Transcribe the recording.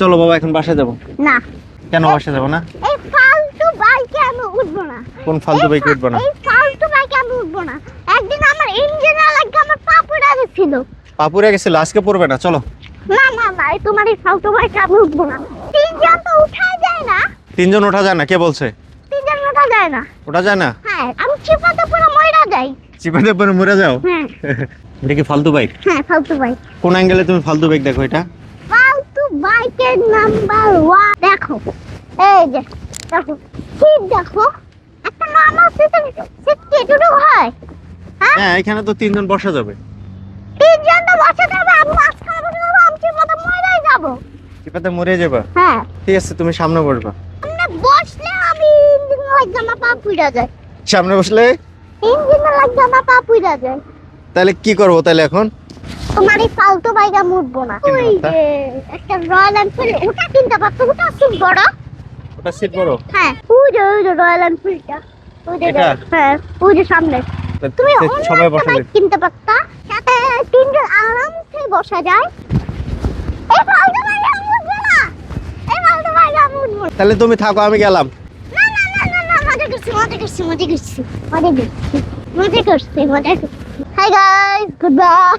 চলো বাবা এখন বাসায় যাব। না। কেন বাসায় যাব না? এই ফালতু বাইকে আমি উঠবো না। কোন ফালতু বাইকে উঠবো না? এই ফালতু বাইকে আমি উঠবো না। একদিন আমার ইঞ্জিনিয়ার লাগে আমার পা পড়ে গেছিল। পাপুরে গেছিল আজকে পড়বে না চলো। না না না তোমার এই ফালতু বাইকে আমি উঠবো না। তিনজন তো উঠাই যায় না। তিনজন ওঠা যায় না কে বলছে? তিনজন উঠা যায় না। ওঠা যায় না? হ্যাঁ আমি চিপাতে পুরো ময়রা যাই। চিপাতে পরে মরে যাও? হ্যাঁ। এটা কি ফালতু বাইক হ্যাঁ ফালতু বাইক কোন অ্যাঙ্গেলে তুমি ফালতু বাইক দেখো এটা? বাইকের নাম্বার ওয়ান দেখো এই যে দেখো সিট দেখো একটা নর্মাল সিটের সিট হয়। হ্যাঁ? হ্যাঁ এখানে তো তিনজন বসা যাবে। তিনজন তো বসে যাবে আমি মাঝখানে বসে যাব আমি চিপাতে ময়রাই যাব। চিপাতে মরে যাবা? হ্যাঁ। ঠিক আছে তুমি সামনে বসবা। সামনে বসলে আমি ইঞ্জিন লাগবে আমার পা পুড়া যায়। সামনে বসলে? ইঞ্জিন লাগবে আমার পা পুড়া যায়। তাহলে কি করব তাহলে এখন? তোমার এই ফালতু বাইক আমি উঠবো না ওই যে একটা রয়্যাল এনফিল্ড ওটা কিনতে পারতো ওটা খুব বড়। ওটা সিট বড়? হ্যাঁ ওই যে ওই যে রয়্যাল এনফিল্ডটা ওই যে হ্যাঁ ওই যে সামনে। তুমি সবাই বসা কিনতে পারতা। সাথে তিনজন আরামসে বসা যায়। এই ফালতু বাইক আমি উঠবো না। এই ফালতু উঠবো না। তাহলে তুমি থাকো আমি গেলাম। না না না না না মজা করছি মজা করছি মজা করছি মজা করছি মজা করছি মজা করছি। Hi guys good bye